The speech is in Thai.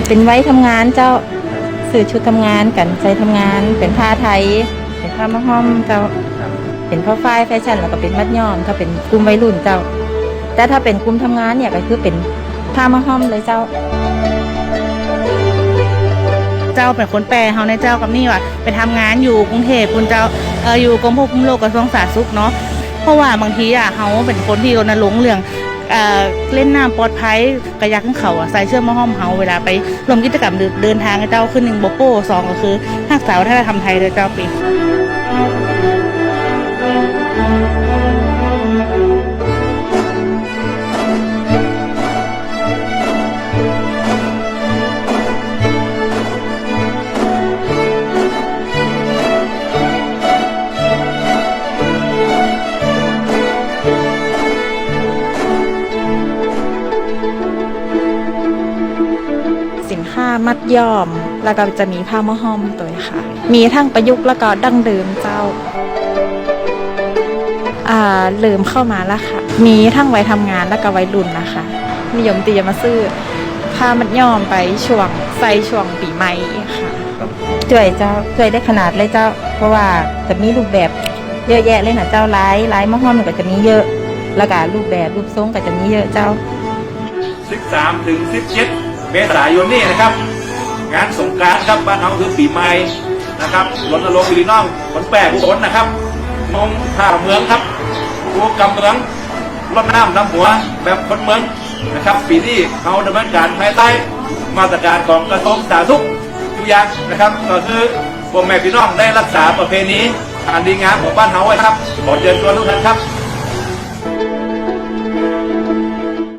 จะเป็นไว้ทำงานเจ้าสื่อชุดทำงานกันใส่ทำงาน เป็นผ้าไทย เป็นผ้ามะห้อมเจ้าเป็นผ้าฝ้ายแฟชั่นแล้วก็เป็นมัดย้อมถ้าเป็นกลุ่มวัยรุ่นเจ้า แต่ถ้าเป็นกลุ่มทำงานเนี่ยก็คือเป็นผ้ามะห้อมเลยเจ้าเจ้าเป็นคนแปลเฮาในเจ้ากับนี่ว่าไปทำงานอยู่กรุงเทพคุณเจ้าเอออยู่กรมควบคุมโรคกระทรวงสาธารณสุขเนาะเพราะว่าบางทีอะเฮาเป็นคนที่รณรงค์เรื่อง เล่นน้ำปลอดภัยกระยักขึ้นเขาใส่เชือกมาห้อมเฮาเวลาไปรวมกิจกรรมเดินทางกับเจ้าขึ้นหนึ่งโบโป้สองก็คือทักษาวัฒนธรรมไทยเลยเจ้าปี มัดย้อม แล้วก็จะมีผ้ามะห้อมตัวค่ะ มีทั้งประยุกต์แล้วก็ดั้งเดิมเจ้าอ่าเริ่มเข้ามาแล้วค่ะ มีทั้งไว้ทำงานแล้วก็ไว้รุ่นนะคะ นิยมตีจะมาซื้อผ้ามัดย้อมไปช่วงใส่ช่วงปีใหม่ค่ะช่วยเจ้าช่วยได้ขนาดเลยเจ้า เพราะว่าจะมีรูปแบบเยอะแยะเลยนะเจ้าลายลายมะห้อมก็จะมีเยอะ แล้วก็รูปแบบรูปทรงก็จะมีเยอะเจ้า 13ถึง17 เมษายนนี้นะครับ งานสงกานต์ครับบ้านเราคือปีใหม่นะครับรณรงค์พี่น้องคนแปรผู้คนนะครับมงท่าเมืองครับผู้กำเมืองรดน้ำน้ำหัวแบบคนเมืองนะครับ ปีนี้เขาดำเนินการภายใต้มาตรการของกระทรวงสาธารณสุขทุกอย่างนะครับ ก็คือพ่อแม่พี่น้องได้รักษาประเพณีอันดีงามของบ้านเฮาไว้ครับขอเชิญชวนทุกท่านครับ